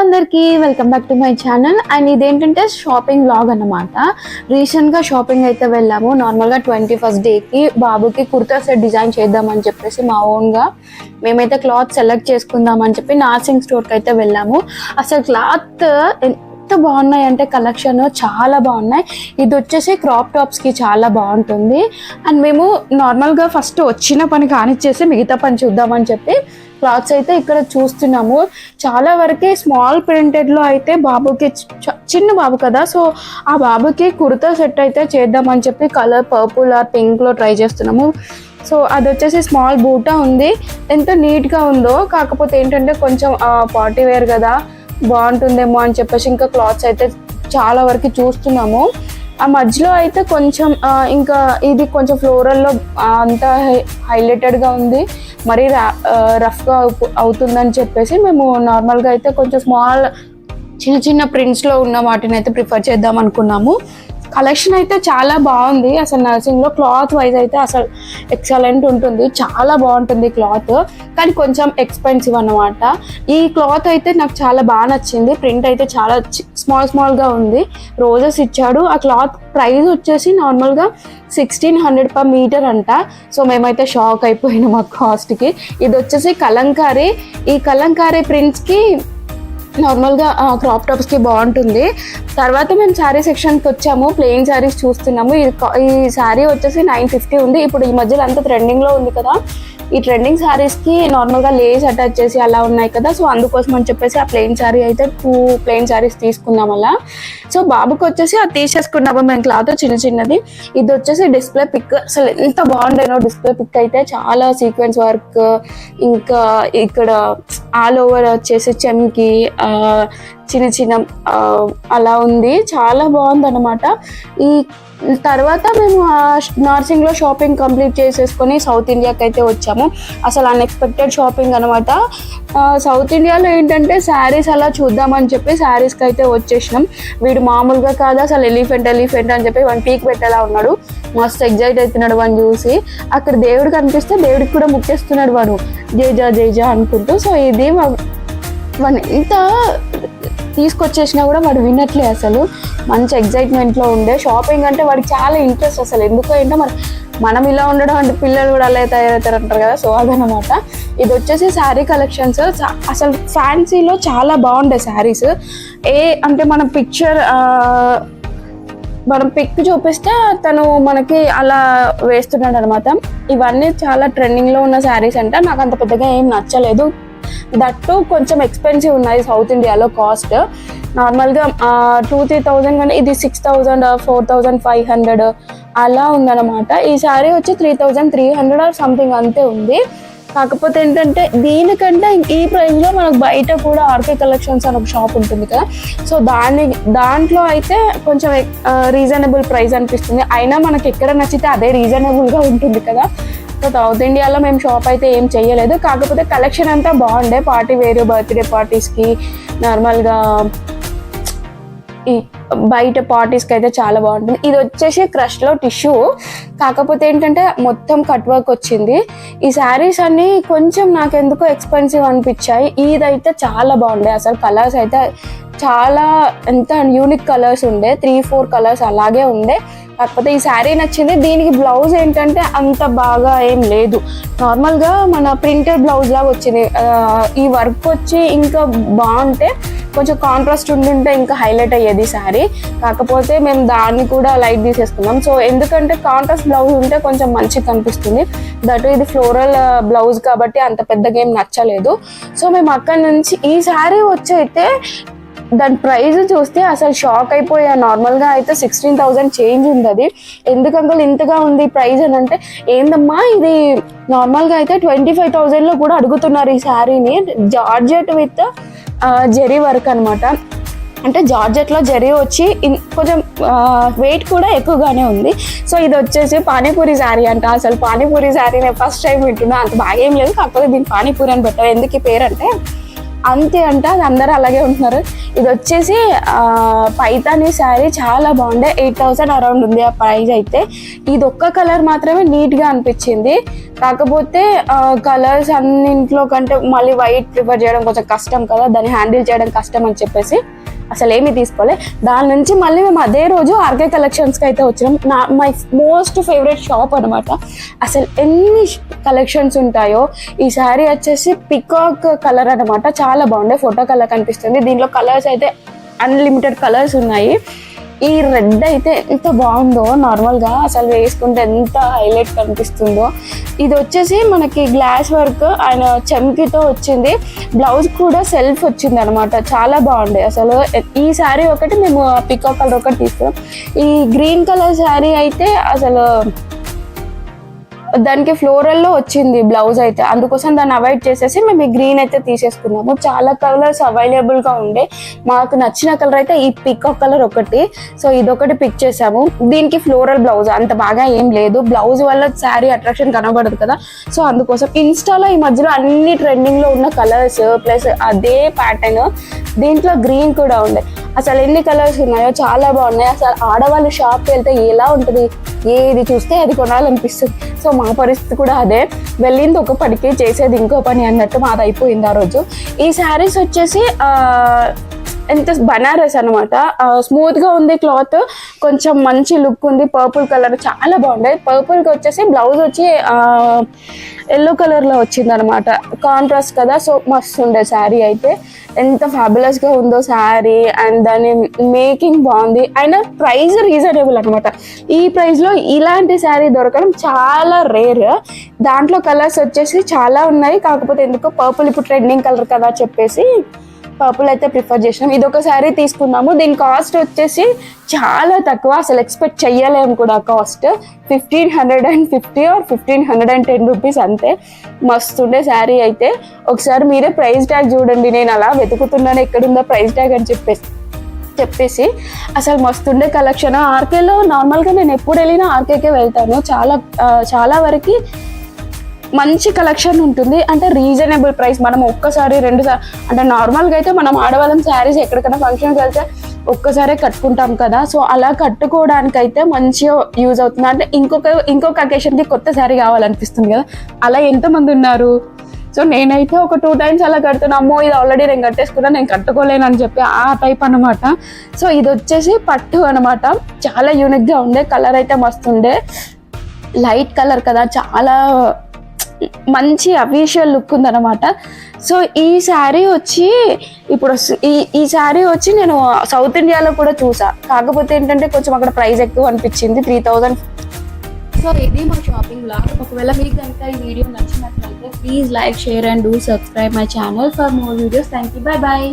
అందరికీ welcome back to my channel. And ఇదేంటంటే shopping blog అన్నమాట. రీసెంట్గా షాపింగ్ అయితే వెళ్ళాము. నార్మల్గా ట్వంటీ ఫస్ట్ డేకి బాబుకి కుర్తా సెట్ డిజైన్ చేద్దామని చెప్పేసి మా ఓన్గా మేమైతే క్లాత్ సెలెక్ట్ చేసుకుందాం అని చెప్పి నార్సింగ్ స్టోర్కి అయితే వెళ్ళాము. అసలు క్లాత్ ఎంత బాగున్నాయి అంటే కలెక్షన్ చాలా బాగున్నాయి. ఇది వచ్చేసి క్రాప్ టాప్స్కి చాలా బాగుంటుంది. అండ్ మేము నార్మల్గా ఫస్ట్ వచ్చిన పని కానిచ్చేసి మిగతా పని చూద్దామని చెప్పి క్లాత్స్ అయితే ఇక్కడ చూస్తున్నాము. చాలా వరకే స్మాల్ ప్రింటెడ్లో అయితే బాబుకి చ- చిన్న బాబు కదా సో ఆ బాబుకి కుర్తా సెట్ అయితే చేద్దామని చెప్పి కలర్ పర్పుల్ ఆర్ పింక్లో ట్రై చేస్తున్నాము. సో అది వచ్చేసి స్మాల్ బూటా ఉంది. ఎంత నీట్గా ఉందో కాకపోతే ఏంటంటే కొంచెం పార్టీ వేర్ కదా బాగుంటుందేమో అని చెప్పేసి ఇంకా క్లాత్స్ అయితే చాలా వరకు చూస్తున్నాము. ఆ మధ్యలో అయితే కొంచెం ఇంకా ఇది కొంచెం ఫ్లోరల్లో అంతా హైలైటెడ్గా ఉంది. మరీ రఫ్గా అవుతుందని చెప్పేసి మేము నార్మల్గా అయితే కొంచెం స్మాల్ చిన్న చిన్న ప్రింట్స్లో ఉన్న వాటిని అయితే ప్రిఫర్ చేద్దాం అనుకున్నాము. కలెక్షన్ అయితే చాలా బాగుంది. అసలు నర్సింగ్లో క్లాత్ వైజ్ అయితే అసలు ఎక్సలెంట్ ఉంటుంది. చాలా బాగుంటుంది క్లాత్ కానీ కొంచెం ఎక్స్పెన్సివ్ అన్నమాట. ఈ క్లాత్ అయితే నాకు చాలా బాగా నచ్చింది. ప్రింట్ అయితే చాలా స్మాల్ స్మాల్గా ఉంది. రోజెస్ ఇచ్చాడు. ఆ క్లాత్ ప్రైస్ వచ్చేసి నార్మల్గా సిక్స్టీన్ హండ్రెడ్ పర్ మీటర్ అంట. సో మేమైతే షాక్ అయిపోయినాం ఆ కాస్ట్కి ఇది వచ్చేసి కలంకారీ. ఈ కలంకారీ ప్రింట్స్కి నార్మల్గా క్రాప్ టాప్స్కి బాగుంటుంది. తర్వాత మేము శారీ సెక్షన్కి వచ్చాము. ప్లెయిన్ శారీస్ చూస్తున్నాము. ఈ ఈ శారీ వచ్చేసి నైన్ ఫిఫ్టీ ఉంది. ఇప్పుడు ఈ మధ్యలో అంతా ట్రెండింగ్లో ఉంది కదా. ఈ ట్రెండింగ్ శారీస్కి నార్మల్గా లేస్ అటాచ్ చేసి అలా ఉన్నాయి కదా సో అందుకోసం అని చెప్పేసి ఆ ప్లెయిన్ శారీ అయితే టూ ప్లెయిన్ శారీస్ తీసుకున్నాం అలా. సో బాబుకి వచ్చేసి అది తీసేసుకున్నాము మేము క్లాత్ చిన్న చిన్నది. ఇది వచ్చేసి డిస్ప్లే పిక్ అసలు ఎంత బాగుండేనో డిస్ప్లే పిక్ అయితే చాలా సీక్వెన్స్ వర్క్ ఇంకా ఇక్కడ ఆల్ ఓవర్ వచ్చేసి చెమ్కి చిన్న చిన్న అలా ఉంది. చాలా బాగుంది అనమాట ఈ తర్వాత మేము ఆ నార్సింగ్లో షాపింగ్ కంప్లీట్ చేసేసుకొని సౌత్ ఇండియాకి అయితే వచ్చాము. అసలు అన్ఎక్స్పెక్టెడ్ షాపింగ్ అనమాట సౌత్ ఇండియాలో ఏంటంటే శారీస్ అలా చూద్దామని చెప్పి శారీస్కి అయితే వచ్చేసినాం. వీడు మామూలుగా కాదు అసలు ఎలిఫెంట్ ఎలిఫెంట్ అని చెప్పి వన్ పీక్ పెట్టేలా ఉన్నాడు. మస్తు ఎగ్జైట్ అవుతున్నాడు వాడిని చూసి. అక్కడ దేవుడు కనిపిస్తే దేవుడికి కూడా ముక్కేస్తున్నాడు వాడు. జేజా జేజా అనుకుంటూ. సో ఇది వాడిని ఎంత తీసుకొచ్చేసినా కూడా వాడు వినట్లే అసలు. మంచి ఎగ్జైట్మెంట్లో ఉండే. షాపింగ్ అంటే వాడికి చాలా ఇంట్రెస్ట్ అసలు. ఎందుకు అంటే మరి మనం ఇలా ఉండడం అంటే పిల్లలు కూడా అలా తయారవుతారు అంటారు కదా. సో అదనమాట. ఇది వచ్చేసి శారీ కలెక్షన్స్ అసలు ఫ్యాన్సీలో చాలా బాగుండే శారీస్ ఏ అంటే మన పిక్చర్ మనం పిక్ చూపిస్తే తను మనకి అలా వేస్తున్నాడు అనమాట ఇవన్నీ చాలా ట్రెండింగ్లో ఉన్న శారీస్ అంటే. నాకు అంత పెద్దగా ఏం నచ్చలేదు. దట్టు కొంచెం ఎక్స్పెన్సివ్ ఉన్నాయి సౌత్ ఇండియాలో కాస్ట్ నార్మల్గా టూ త్రీ థౌజండ్ కంటే ఇది six thousand four thousand five hundred అలా ఉందన్నమాట. ఈ శారీ వచ్చి three thousand three hundred or something అంతే ఉంది. కాకపోతే ఏంటంటే దీనికంటే ఈ ప్రైస్లో మనకు బయట కూడా ఆర్కే కలెక్షన్స్ అని ఒక షాప్ ఉంటుంది కదా. సో దాని దాంట్లో అయితే కొంచెం రీజనబుల్ ప్రైస్ అనిపిస్తుంది. అయినా మనకి ఎక్కడ నచ్చితే అదే రీజనబుల్గా ఉంటుంది కదా. సో సౌత్ ఇండియాలో మేము షాప్ అయితే ఏం చేయలేదు కాకపోతే కలెక్షన్ అంతా బాగుండే. పార్టీ వేరు బర్త్డే పార్టీస్కి నార్మల్గా ఈ బయట పార్టీస్కి అయితే చాలా బాగుంటుంది. ఇది వచ్చేసి క్రష్లో టిష్యూ కాకపోతే ఏంటంటే మొత్తం కట్ వర్క్ వచ్చింది. ఈ శారీస్ అన్నీ కొంచెం నాకు ఎందుకో ఎక్స్పెన్సివ్ అనిపించాయి. ఇదైతే చాలా బాగుండే. అసలు కలర్స్ అయితే చాలా ఎంత యూనిక్ కలర్స్ ఉండే త్రీ ఫోర్ కలర్స్ అలాగే ఉండే. కాకపోతే ఈ శారీ నచ్చింది. దీనికి బ్లౌజ్ ఏంటంటే అంత బాగా ఏం లేదు. నార్మల్గా మన ప్రింటెడ్ బ్లౌజ్ లాగా వచ్చింది. ఈ వర్క్ వచ్చి ఇంకా బాగుంటే కొంచెం కాంట్రాస్ట్ ఉండుంటే ఇంకా హైలైట్ అయ్యేది శారీ కాకపోతే మేము దాన్ని కూడా లైట్ తీసేసుకున్నాం. సో ఎందుకంటే కాంట్రాస్ట్ బ్లౌజ్ ఉంటే కొంచెం మంచిగా కనిపిస్తుంది. దట్ ఇది ఫ్లోరల్ బ్లౌజ్ కాబట్టి అంత పెద్దగా ఏం నచ్చలేదు. సో మేము అక్కడి నుంచి ఈ శారీ వచ్చి అయితే దాని ప్రైస్ చూస్తే అసలు షాక్ అయిపోయా. నార్మల్గా అయితే సిక్స్టీన్ థౌజండ్ చేంజ్ ఉంది అది ఎందుకు ఇంతగా ఉంది ప్రైస్ అని అంటే ఏందమ్మా ఇది నార్మల్గా అయితే ట్వంటీ ఫైవ్ థౌజండ్లో కూడా అడుగుతున్నారు ఈ శారీని. జార్జెట్ విత్ జెరీ వర్క్ అనమాట అంటే జార్జెట్లో జరీ వచ్చి కొంచెం వెయిట్ కూడా ఎక్కువగానే ఉంది. సో ఇది వచ్చేసి పానీపూరి శారీ అంట. అసలు పానీపూరి శారీ నేను ఫస్ట్ టైం వింటున్నా. అంత బాగా ఏం లేదు. కాకపోతే దీని పానీపూరి అని పెట్టారు. ఎందుకు ఈ పేరు అంటే అంతే అంట అందరూ అలాగే ఉంటున్నారు. ఇది వచ్చేసి పైతాని శారీ చాలా బాగుండే. ఎయిట్ థౌసండ్ అరౌండ్ ఉంది ఆ ప్రైజ్ అయితే. ఇది ఒక్క కలర్ మాత్రమే నీట్గా అనిపించింది. కాకపోతే కలర్స్ అన్నింట్లో కంటే మళ్ళీ వైట్ ప్రిఫర్ చేయడం కొంచెం కష్టం కదా దాన్ని హ్యాండిల్ చేయడం కష్టం అని చెప్పేసి అసలు ఏమీ తీసుకోలే. దాని నుంచి మళ్ళీ మేము అదే రోజు ఆర్కే కలెక్షన్స్కి అయితే వచ్చినాం. నా మై మోస్ట్ ఫేవరెట్ షాప్ అనమాట అసలు ఎన్ని కలెక్షన్స్ ఉంటాయో ఈ శారీ వచ్చేసి పికాక్ కలర్ అనమాట చాలా చాలా బాగుండే ఫోటో కలర్ కనిపిస్తుంది. దీంట్లో కలర్స్ అయితే అన్లిమిటెడ్ కలర్స్ ఉన్నాయి. ఈ రెడ్ అయితే ఎంత బాగుందో నార్మల్గా అసలు వేసుకుంటే ఎంత హైలైట్ కనిపిస్తుందో. ఇది వచ్చేసి మనకి గ్లాస్ వర్క్ ఆయన చెమ్కితో వచ్చింది. బ్లౌజ్ కూడా సెల్ఫ్ వచ్చింది అనమాట చాలా బాగుంది అసలు. ఈ శారీ ఒకటి మేము పికో కలర్ ఒకటి తీసుకున్నాం. ఈ గ్రీన్ కలర్ శారీ అయితే అసలు దానికి ఫ్లోరల్లో వచ్చింది బ్లౌజ్ అయితే. అందుకోసం దాన్ని అవాయిడ్ చేసేసి మేము ఈ గ్రీన్ అయితే తీసేసుకున్నాము. చాలా కలర్స్ అవైలబుల్గా ఉండే. మాకు నచ్చిన కలర్ అయితే ఈ పికాక్ కలర్ ఒకటి. సో ఇదొకటి పిక్ చేసాము. దీనికి ఫ్లోరల్ బ్లౌజ్ అంత బాగా ఏం లేదు. బ్లౌజ్ వల్ల శారీ అట్రాక్షన్ కనబడదు కదా. సో అందుకోసం ఇన్స్టాలో ఈ మధ్యలో అన్ని ట్రెండింగ్లో ఉన్న కలర్స్ ప్లస్ అదే ప్యాటర్న్ దీంట్లో గ్రీన్ కూడా ఉండే. అసలు ఎన్ని కలర్స్ ఉన్నాయో చాలా బాగున్నాయి. అసలు ఆడవాళ్ళు షాప్కి వెళ్తే ఎలా ఉంటుంది? ఏది చూస్తే అది కొనాలనిపిస్తుంది. సో మా పరిస్థితి కూడా అదే. వెళ్ళింది ఒక పనికి చేసేది ఇంకో పని అన్నట్టు మాది అయిపోయింది ఆ రోజు. ఈ శారీస్ వచ్చేసి ఎంత బనారస్ అనమాట స్మూత్గా ఉంది క్లాత్. కొంచెం మంచి లుక్ ఉంది. పర్పుల్ కలర్ చాలా బాగుంది పర్పుల్కి వచ్చేసి బ్లౌజ్ వచ్చి ఎల్లో కలర్లో వచ్చింది అనమాట కాంట్రాస్ట్ కదా సో మస్తు ఉండే శారీ అయితే. ఎంత ఫ్యాబులస్గా ఉందో శారీ అండ్ దాని మేకింగ్ బాగుంది. అండ్ ప్రైస్ రీజనబుల్ అనమాట ఈ ప్రైస్లో ఇలాంటి శారీ దొరకడం చాలా రేర్ దాంట్లో కలర్స్ వచ్చేసి చాలా ఉన్నాయి. కాకపోతే ఎందుకో పర్పుల్ ఇప్పుడు ట్రెండింగ్ కలర్ కదా చెప్పేసి పర్పుల్ అయితే ప్రిఫర్ చేసినాం. ఇది ఒక శారీ తీసుకున్నాము. దీని కాస్ట్ వచ్చేసి చాలా తక్కువ. అసలు ఎక్స్పెక్ట్ చెయ్యలేము కూడా cost fifteen hundred and fifty or fifteen hundred and ten rupees అంతే. మస్తుండే శారీ అయితే. ఒకసారి మీరే ప్రైస్ ట్యాగ్ చూడండి. నేను అలా వెతుకుతున్నాను. ఎక్కడుందో ప్రైస్ ట్యాగ్ అని చెప్పేసి చెప్పేసి. అసలు మస్తుండే కలెక్షన్ ఆర్కేలో నార్మల్గా నేను ఎప్పుడు వెళ్ళినా ఆర్కేకే వెళ్తాను. చాలా చాలా వరకు మంచి కలెక్షన్ ఉంటుంది. అంటే రీజనబుల్ ప్రైస్ మనం ఒక్కసారి రెండు సార్ అంటే నార్మల్గా అయితే మనం ఆడవాళ్ళం శారీస్ ఎక్కడికైనా ఫంక్షన్కి వెళ్తే ఒక్కసారే కట్టుకుంటాం కదా. సో అలా కట్టుకోవడానికి అయితే మంచిగా యూజ్ అవుతుంది. అంటే ఇంకొక ఇంకొక అకేషన్కి కొత్త శారీ కావాలనిపిస్తుంది కదా. అలా ఎంతమంది ఉన్నారు? సో నేనైతే ఒక టూ టైమ్స్ అలా కడుతున్నా. అమ్మో ఇది ఆల్రెడీ నేను కట్టేసుకున్నా నేను కట్టుకోలేను అని చెప్పి ఆ టైప్ అనమాట సో ఇది వచ్చేసి పట్టు అనమాట చాలా యూనిక్గా ఉండే కలర్ అయితే మస్తు ఉండే. లైట్ కలర్ కదా. చాలా మంచి అఫీషియల్ లుక్ ఉందన్నమాట. సో ఈ శారీ వచ్చి ఇప్పుడు ఈ ఈ శారీ వచ్చి నేను సౌత్ ఇండియాలో కూడా చూసా. కాకపోతే ఏంటంటే కొంచెం అక్కడ ప్రైస్ ఎక్కువ అనిపించింది త్రీ థౌజండ్ సో ఇది మా షాపింగ్ బ్లాగ్. ఒకవేళ మీకు కనుక ఈ వీడియో నచ్చినట్లయితే please like share and do subscribe my channel for more videos thank you bye bye